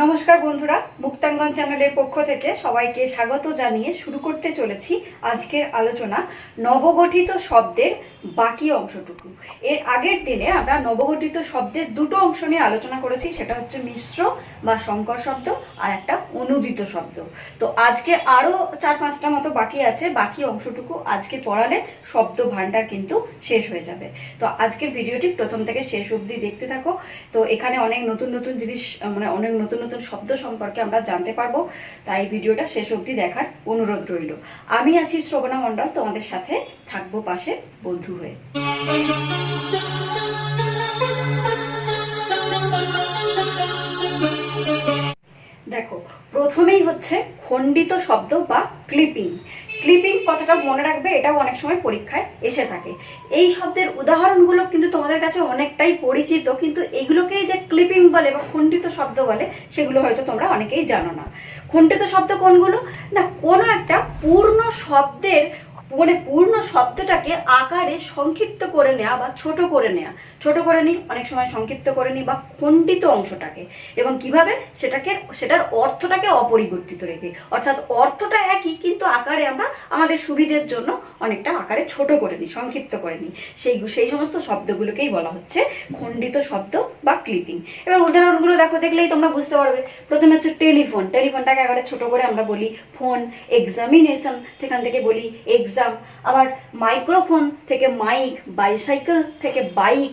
নমস্কার বন্ধুরা, মুক্তাঙ্গন চ্যানেলের পক্ষ থেকে সবাইকে স্বাগত জানিয়ে শুরু করতে চলেছি আজকের আলোচনা নবগঠিত শব্দের বাকি অংশটুকু। এর আগের দিনে আমরা নবগঠিত শব্দের দুটো অংশ নিয়ে আলোচনা করেছি, সেটা হচ্ছে মিশ্র বা সংকর শব্দ আর একটা অনুদিত শব্দ। তো আজকে আরও চার পাঁচটা মতো বাকি আছে, বাকি অংশটুকু আজকে পড়ালে শব্দ ভাণ্ডার কিন্তু শেষ হয়ে যাবে। তো আজকের ভিডিওটি প্রথম থেকে শেষ অবধি দেখতে থাকো। তো এখানে অনেক নতুন নতুন জিনিস মানে অনেক নতুন নতুন শব্দ সম্পর্কে আমরা জানতে পারব। তাই ভিডিওটা শেষ অবধি দেখার অনুরোধ রইল। আমি আছি শ্রবণা মণ্ডল, তোমাদের সাথে থাকব পাশে বন্ধু হয়ে। দেখো, প্রথমেই হচ্ছে খণ্ডিত শব্দ বা ক্লিপিং। ক্লিপিং কথাটা মনে রাখবে, এটাও অনেক সময় পরীক্ষায় এসে থাকে। এই শব্দের উদাহরণগুলো কিন্তু তোমাদের কাছে অনেকটাই পরিচিত, কিন্তু এগুলোকেই যে ক্লিপিং বলে বা খণ্ডিত শব্দ বলে, সেগুলো হয়তো তোমরা অনেকেই জানো না। খণ্ডিত শব্দ কোনগুলো? না, কোনো একটা পূর্ণ শব্দের মানে পূর্ণ শব্দটাকে আকারে সংক্ষিপ্ত করে নেওয়া বা ছোট করে নেওয়া ছোট করে নিই অনেক সময় সংক্ষিপ্ত করে নিই বা খণ্ডিত অংশটাকে। এবং কীভাবে? সেটাকে, সেটার অর্থটাকে অপরিবর্তিত রেখে। অর্থাৎ অর্থটা একই, কিন্তু আকারে আমরা আমাদের সুবিধের জন্য অনেকটা আকারে ছোট করে নিই সংক্ষিপ্ত করে নিই সেই সেই সমস্ত শব্দগুলোকেই বলা হচ্ছে খণ্ডিত শব্দ বা ক্লিপিং। এবার উদাহরণগুলো দেখো, দেখলেই তোমরা বুঝতে পারবে। প্রথমে হচ্ছে টেলিফোন। টেলিফোনটাকে আকারে ছোট করে আমরা বলি ফোন, এক্সামিনেশন, সেখান থেকে বলি এক্সাম আবার মাইক্রোফোন থেকে মাইক বাইসাইকেল থেকে বাইক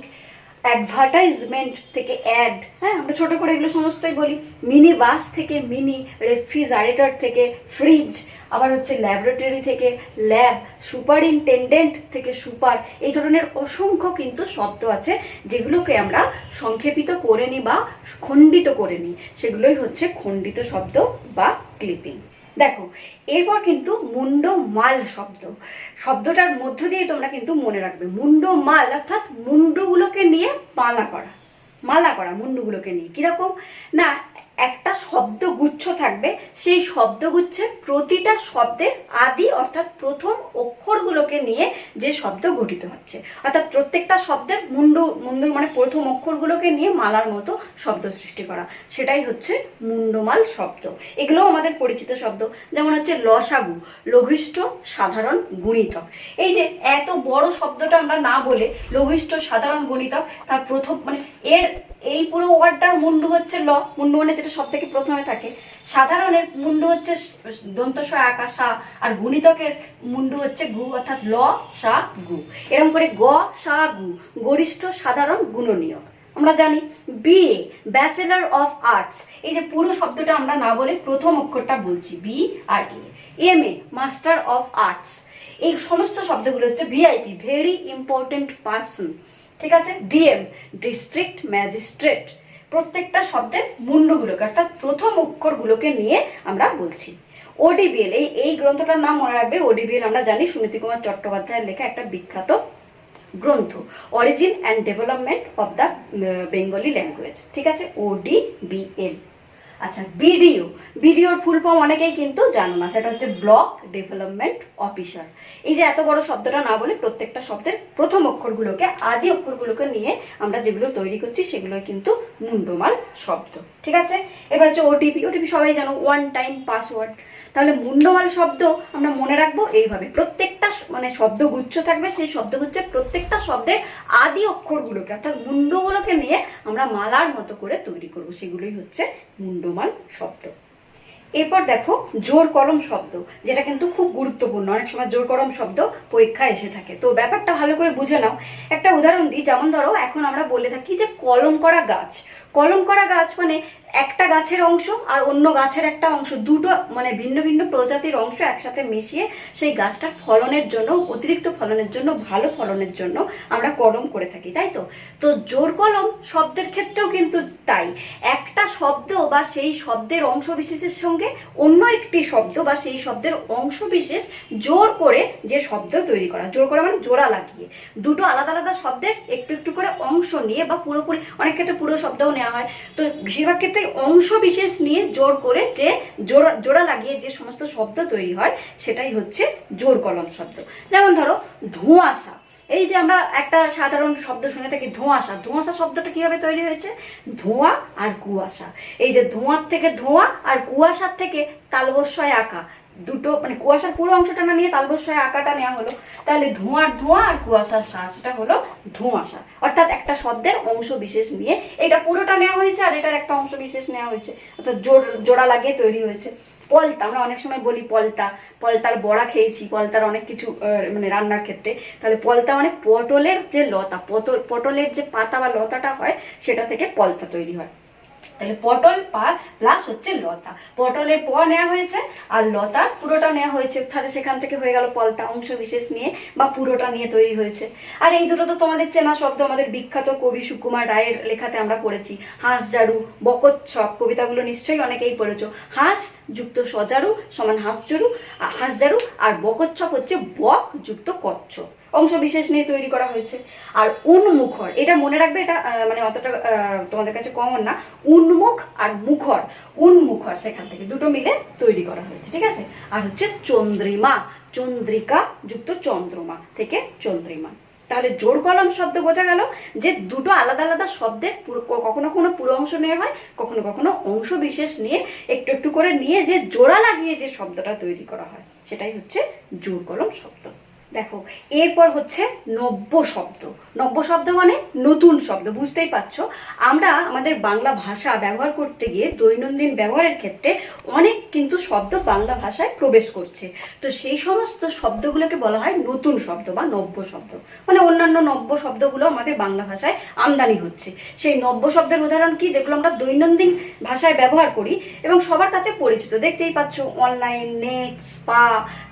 অ্যাডভার্টাইজমেন্ট থেকে অ্যাড হ্যাঁ আমরা ছোটো করে এগুলো সমস্তই বলি। মিনি বাস থেকে মিনি রেফ্রিজারেটর থেকে ফ্রিজ আবার হচ্ছে ল্যাবরেটরি থেকে ল্যাব সুপারিনটেন্ডেন্ট থেকে সুপার এই ধরনের অসংখ্য কিন্তু শব্দ আছে যেগুলোকে আমরা সংক্ষেপিত করে নিই বা খণ্ডিত করে নিই সেগুলোই হচ্ছে খণ্ডিত শব্দ বা ক্লিপিং দেখো, এরপর কিন্তু মুন্ড মাল শব্দ। শব্দটার মধ্য দিয়ে তোমরা কিন্তু মনে রাখবে। মুন্ড মাল অর্থাৎ মুন্ডগুলোকে নিয়ে মালা করা। মালা করা মুন্ডুগুলোকে নিয়ে। কীরকম? না একটা শব্দগুচ্ছ থাকবে। সেই শব্দগুচ্ছে প্রতিটা শব্দের আদি অর্থাৎ প্রথম অক্ষরগুলোকে নিয়ে যে শব্দ গঠিত হচ্ছে। অর্থাৎ প্রত্যেকটা শব্দের মুন্ডু মুন্ডু মানে প্রথম অক্ষরগুলোকে নিয়ে মালার মতো শব্দ সৃষ্টি করা। সেটাই হচ্ছে মুন্ডমাল শব্দ। এগুলোও আমাদের পরিচিত শব্দ। যেমন হচ্ছে লসাগু, লঘিষ্ঠ সাধারণ গুণিতক। এই যে এত বড় শব্দটা আমরা না বলে লঘিষ্ঠ সাধারণ গুণিতক, তার প্রথম মানে এর এই পুরো ওয়ার্ডটার মুন্ডু হচ্ছে ল। মুন্ডু মানে যেটা সব থেকে প্রথমে থাকে। সাধারণের মুন্ডু হচ্ছে দন্ত আকা সা, আর গুণিতকের মুন্ডু হচ্ছে গু, অর্থাৎ ল, সা, গু। এরকম করে গ, সা, গু, গরিষ্ঠ, সাধারণ, গুণনীয়ক। আমরা জানি বিএ ব্যাচেলর অফ আর্টস। এই যে পুরো শব্দটা আমরা না বলে প্রথম অক্ষরটা বলছি, B R A. M A, master of arts. এই সমস্ত শব্দগুলো হচ্ছে ভিআইপি, ভেরি ইম্পর্টেন্ট পার্সন। ঠিক আছে? ডিএম ডিস্ট্রিক্ট ম্যাজিস্ট্রেট প্রত্যেকটা শব্দের মুন্ডগুলোকে, অর্থাৎ প্রথম অক্ষরগুলোকে নিয়ে আমরা বলছি। ওডিবিএল এই এই গ্রন্থটার নাম মনে রাখবে? ওডিবিএল আমরা জানি সুনীতি কুমার চট্টোপাধ্যায়ের লেখা একটা বিখ্যাত গ্রন্থ। Origin and development of the Bengali language ঠিক আছে? ওডিবিএল আচ্ছা বিডিও। বিডিওর ফুল ফর্ম অনেকেই কিন্তু জানো না, সেটা হচ্ছে ব্লক ডেভেলপমেন্ট অফিসার এই যে এত বড় শব্দটা না বলে প্রত্যেকটা শব্দের প্রথম অক্ষরগুলোকে, আদি অক্ষরগুলোকে নিয়ে আমরা যেগুলো তৈরি করছি সেগুলো কিন্তু মুন্ডমাল শব্দ। ঠিক আছে? এবার হচ্ছে ওটিপি ওটিপি সবাই জানো ওয়ান টাইম পাসওয়ার্ড তাহলে মুন্ডমাল শব্দ আমরা মনে রাখব এইভাবে। প্রত্যেকটা মানে শব্দগুচ্ছ থাকবে, সেই শব্দগুচ্ছের প্রত্যেকটা শব্দের আদি অক্ষরগুলোকে, অর্থাৎ মুন্ডগুলোকে নিয়ে আমরা মালার মতো করে তৈরি করব, সেগুলোই হচ্ছে মুন্ডমান শব্দ। এরপর দেখো জোর করম শব্দ, যেটা কিন্তু খুব গুরুত্বপূর্ণ। অনেক সময় জোর করম শব্দ পরীক্ষায় এসে থাকে। তো ব্যাপারটা ভালো করে বুঝে নাও। একটা উদাহরণ দিই, যেমন ধরো এখন আমরা বলে থাকি যে কলম করা গাছ। কলম করা গাছ মানে একটা গাছের অংশ আর অন্য গাছের একটা অংশ, দুটো মানে ভিন্ন ভিন্ন প্রজাতির অংশ একসাথে মিশিয়ে সেই গাছটার ফলনের জন্য, অতিরিক্ত ফলনের জন্য, ভালো ফলনের জন্য আমরা কলম করে থাকি, তাই তো? তো জোর কলম শব্দের ক্ষেত্রেও কিন্তু তাই। একটা শব্দ বা সেই শব্দের অংশ বিশেষের সঙ্গে অন্য একটি শব্দ বা সেই শব্দের অংশ বিশেষ জোর করে যে শব্দ তৈরি করা, জোর করে মানে জোড়া লাগিয়ে। দুটো আলাদা আলাদা শব্দের একটু একটু করে অংশ নিয়ে বা পুরোপুরি, অনেক ক্ষেত্রে পুরো শব্দও নেওয়া হয়। তো বেশিরভাগ ক্ষেত্রে অংশ বিশেষ নিয়ে জোর করে যে জোড়া জোড়া লাগিয়ে যে সমস্ত শব্দ তৈরি হয়, সেটাই হচ্ছে জোর কলম শব্দ। যেমন ধরো, ধোঁয়াশা। এই যে আমরা একটা সাধারণ শব্দ শুনে থাকি, ধোঁয়াশা। ধোঁয়াশা শব্দটা কীভাবে তৈরি হয়েছে? ধোঁয়া আর কুয়াশা। এই যে ধোঁয়ার থেকে ধোঁয়া আর কুয়াশার থেকে তালবস্যয় আঁকা। দুটো মানে কুয়াশার পুরো অংশটা না নিয়ে তালবস্যয় আঁকাটা নেওয়া হলো। তাহলে ধোঁয়ার ধোঁয়া আর কুয়াশার শ্বাস এটা হলো ধোঁয়াশা। অর্থাৎ একটা শব্দের অংশ বিশেষ নিয়ে। এটা পুরোটা নেওয়া হয়েছে আর এটার একটা অংশ বিশেষ নেওয়া হয়েছে। অর্থাৎ জোর জোড়া লাগিয়ে তৈরি হয়েছে। পলতা, আমরা অনেক সময় বলি পলতা। পলতার বড়া খেয়েছি, পলতার অনেক কিছু মানে রান্নার ক্ষেত্রে। তাহলে পলতা মানে পটলের যে লতা পটল পটলের যে পাতা বা লতাটা হয়, সেটা থেকে পলতা তৈরি হয়। তাহলে পটল পা প্লাস হচ্ছে লতা। পটলের প নেওয়া হয়েছে আর লতার পুরোটা নেওয়া হয়েছে। তাহলে সেখান থেকে হয়ে গেল পলতা অংশ বিশেষ নিয়ে বা পুরোটা নিয়ে তৈরি হয়েছে। আর এই দুটো তো তোমাদের চেনা শব্দ, আমাদের বিখ্যাত কবি সুকুমার রায়ের লেখাতে আমরা পড়েছি। হাঁস, জারু বকচ্ছপ কবিতাগুলো নিশ্চয়ই অনেকেই পড়েছ। হাঁস যুক্ত সজারু সমান হাঁস হাঁস, জারু আর বকচ্ছপ হচ্ছে বক যুক্ত কচ্ছপ। অংশ বিশেষ নিয়ে তৈরি করা হয়েছে। আর উন্মুখর, এটা মনে রাখবে, এটা মানে অতটা তোমাদের কাছে কমন না, উন্মুখ আর মুখর, উন্মুখর সেখান থেকে দুটো মিলে তৈরি করা হয়েছে, ঠিক আছে? আর হচ্ছে চন্দ্রিমা, চন্দ্রিকা যুক্ত চন্দ্রমা থেকে চন্দ্রিমা। তাহলে জোর কলম শব্দ বোঝা গেল যে দুটো আলাদা আলাদা শব্দের কখনো কখনো পুরো অংশ নেওয়া হয়, কখনো কখনো অংশ বিশেষ নিয়ে একটু একটু করে নিয়ে যে জোড়া লাগিয়ে যে শব্দটা তৈরি করা হয়, সেটাই হচ্ছে জোর কলম শব্দ। দেখো, এরপর হচ্ছে নব্য শব্দ। নব্য শব্দ মানে নতুন শব্দ, বুঝতেই পারছ? আমরা আমাদের বাংলা ভাষা ব্যবহার করতে গিয়ে দৈনন্দিন ব্যবহারের ক্ষেত্রে অনেক কিন্তু শব্দ বাংলা ভাষায় প্রবেশ করছে। তো সেই সমস্ত শব্দগুলোকে বলা হয় নতুন শব্দ বা নব্য শব্দ। মানে অন্যান্য নব্য শব্দগুলো আমাদের বাংলা ভাষায় আমদানি হচ্ছে। সেই নব্য শব্দের উদাহরণ কি? যেগুলো আমরা দৈনন্দিন ভাষায় ব্যবহার করি এবং সবার কাছে পরিচিত। দেখতেই পাচ্ছ, online, net, spa,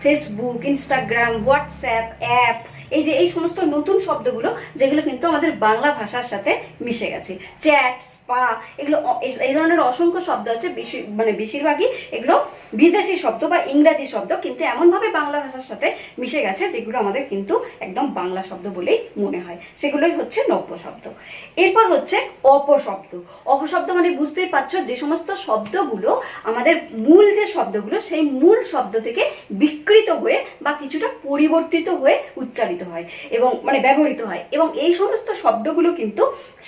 Facebook, Instagram, WhatsApp WhatsApp app. এই যে এই সমস্ত নতুন শব্দগুলো, যেগুলো কিন্তু আমাদের বাংলা ভাষার সাথে মিশে গেছে। চ্যাট, স্পা, এগুলো এই- এই ধরনের অসংখ্য শব্দ আছে, বেশি মানে বেশিরভাগই এগুলো বিদেশি শব্দ বা ইংরাজি শব্দ, কিন্তু এমনভাবে বাংলা ভাষার সাথে মিশে গেছে যেগুলো আমাদের কিন্তু একদম বাংলা শব্দ বলেই মনে হয়। সেগুলোই হচ্ছে নব্য শব্দ। এরপর হচ্ছে অপশব্দ। অপশব্দ মানে বুঝতেই পারছ, যে সমস্ত শব্দগুলো আমাদের মূল যে শব্দগুলো, সেই মূল শব্দ থেকে বিকৃত হয়ে বা কিছুটা পরিবর্তিত হয়ে উচ্চারিত হয় এবং মানে ব্যবহৃত হয়। এবং এই সমস্ত শব্দগুলো কিন্তু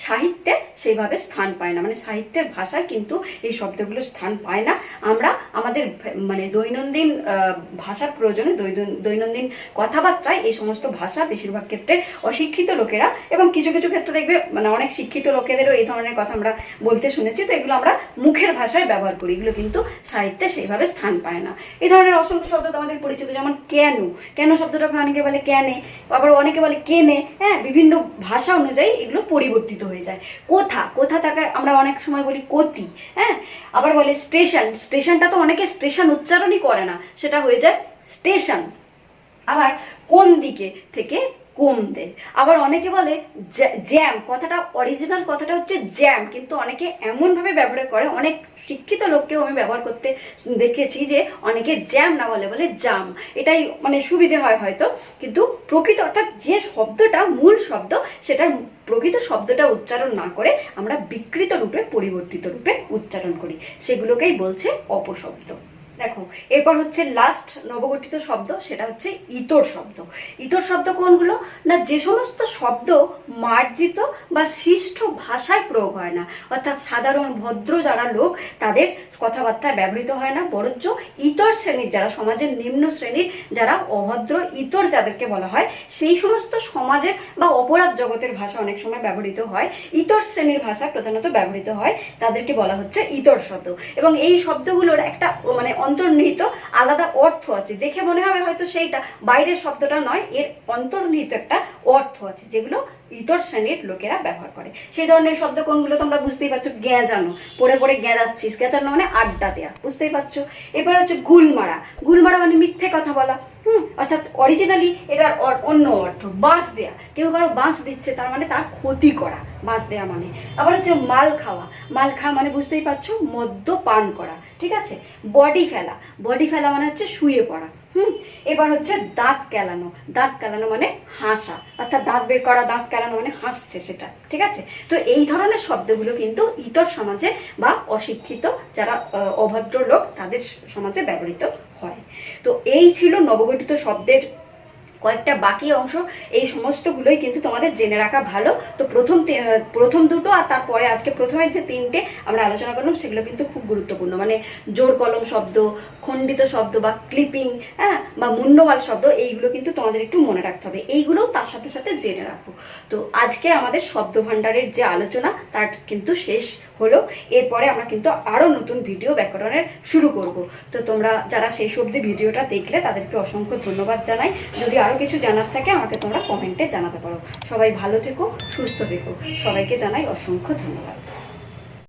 সাহিত্যে সেইভাবে স্থান পায় না। মানে সাহিত্যের ভাষায় কিন্তু এই শব্দগুলো স্থান পায় না। আমরা আমাদের মানে দৈনন্দিন ভাষার প্রয়োজনে দৈনন্দিন কথাবার্তায় এই সমস্ত ভাষা বেশিরভাগ ক্ষেত্রে অশিক্ষিত লোকেরা এবং কিছু কিছু ক্ষেত্রে দেখবে মানে অনেক শিক্ষিত লোকেদেরও এই ধরনের কথা আমরা বলতে শুনেছি। তো এগুলো আমরা মুখের ভাষায় ব্যবহার করি। এগুলো কিন্তু সাহিত্যে সেইভাবে স্থান পায় না। এই ধরনের অসংখ্য শব্দ তো আমাদের পরিচিত, যেমন কেন। কেন শব্দটাকে অনেকে বলে ক্যানে আবার অনেকে বলে কেনে হ্যাঁ বিভিন্ন ভাষা অনুযায়ী এগুলো পরিবর্তিত হয়ে যায়। কোথা? কোথা থাকা? আমরা অনেক সময় বলি কতি হ্যাঁ? আবার বলে স্টেশন, স্টেশনটা তো অনেকে স্টেশন উচ্চারণই করে না, সেটা হয়ে যায় স্টেশন। আবার কোন দিকে থেকে কম দেয় আবার অনেকে বলে জ্যা- জ্যাম, কথাটা অরিজিনাল কথাটা হচ্ছে জ্যাম, কিন্তু অনেকে এমনভাবে ব্যবহার করে, অনেক শিক্ষিত লোককেও আমি ব্যবহার করতে দেখেছি যে অনেকে জ্যাম না বলে বলে জাম। এটাই মানে সুবিধে হয় হয়তো, কিন্তু প্রকৃত অর্থাৎ যে শব্দটা মূল শব্দ, সেটার প্রকৃত শব্দটা উচ্চারণ না করে আমরা বিকৃত রূপে, পরিবর্তিত রূপে উচ্চারণ করি। সেগুলোকেই বলছে অপশব্দ। দেখো, এরপর হচ্ছে লাস্ট নবগঠিত শব্দ, সেটা হচ্ছে ইতর শব্দ। ইতর শব্দ কোনগুলো? না, যে সমস্ত শব্দ মার্জিত বা শিষ্ট ভাষায় প্রয়োগ হয় না। অর্থাৎ সাধারণ ভদ্র যারা লোক, তাদের কথাবার্তায় ব্যবহৃত হয় না, বরঞ্চ ইতর শ্রেণির যারা, সমাজের নিম্ন শ্রেণির যারা অভদ্র, ইতর যাদেরকে বলা হয়, সেই সমস্ত সমাজের বা অপরাধ জগতের ভাষা অনেক সময় ব্যবহৃত হয়। ইতর শ্রেণির ভাষা প্রধানত ব্যবহৃত হয়, তাদেরকে বলা হচ্ছে ইতর শব্দ। এবং এই শব্দগুলোর একটা মানে অন্তর্নিহিত আলাদা অর্থ আছে। দেখে মনে হবে হয়তো সেইটা। বাইরের শব্দটা নয়, এর অন্তর্নিহিত একটা অর্থ আছে, যেগুলো ইতর শ্রেণির লোকেরা ব্যবহার করে। সেই ধরনের শব্দ কোনগুলো তোমরা বুঝতেই পারছ? গ্যাঁজানো। পড়ে পড়ে গেঁজাচ্ছিস গেঁজানো মানে আড্ডা দেয়া। বুঝতেই পারছ? এবার হচ্ছে গুলমারা। গুলমারা মানে মিথ্যে কথা বলা। হুম, অর্থাৎ অরিজিনালি এটার অন্য অর্থ, বাঁশ দেয়া। কেউ কারও বাঁশ দিচ্ছে, তার মানে তার ক্ষতি করা। বাঁশ দেয়া মানে। আবার হচ্ছে মাল খাওয়া। মাল খাওয়া মানে বুঝতেই পারছ, মদ্য পান করা, ঠিক আছে? বডি ফেলা। বডি ফেলা মানে হচ্ছে শুয়ে পড়া, হুম? এবার হচ্ছে দাঁত কেলানো। দাঁত কেলানো মানে হাসা। অর্থাৎ দাঁত বের করা, দাঁত কেলানো মানে হাসছে সেটা, ঠিক আছে? তো এই ধরনের শব্দগুলো কিন্তু ইতর সমাজে বা অশিক্ষিত যারা অভদ্র লোক, তাদের সমাজে ব্যবহৃত হয়। তো এই ছিল নবগঠিত শব্দের কয়েকটা বাকি অংশ, এই সমস্তগুলোই কিন্তু তোমাদের জেনে রাখা ভালো। তো প্রথম প্রথম দুটো আর তারপরে আজকে প্রথমের যে তিনটে আমরা আলোচনা করলাম, সেগুলো কিন্তু খুব গুরুত্বপূর্ণ। মানে জোর কলম শব্দ, খণ্ডিত শব্দ বা ক্লিপিং হ্যাঁ বা মুন্ডমাল শব্দ, এইগুলো কিন্তু তোমাদের একটু মনে রাখতে হবে। এইগুলোও তার সাথে সাথে জেনে রাখো। তো আজকে আমাদের শব্দ ভাণ্ডারের যে আলোচনা, তার কিন্তু শেষ হলো। এরপরে আমরা কিন্তু আরও নতুন ভিডিও ব্যাকরণের শুরু করব। তো তোমরা যারা সেই অবধি ভিডিওটা দেখলে, তাদেরকে অসংখ্য ধন্যবাদ জানাই। যদি আরও কিছু জানার থাকে, আমাকে তোমরা কমেন্টে জানাতে পারো। সবাই ভালো থেকো, সুস্থ থেকো। সবাইকে জানাই অসংখ্য ধন্যবাদ।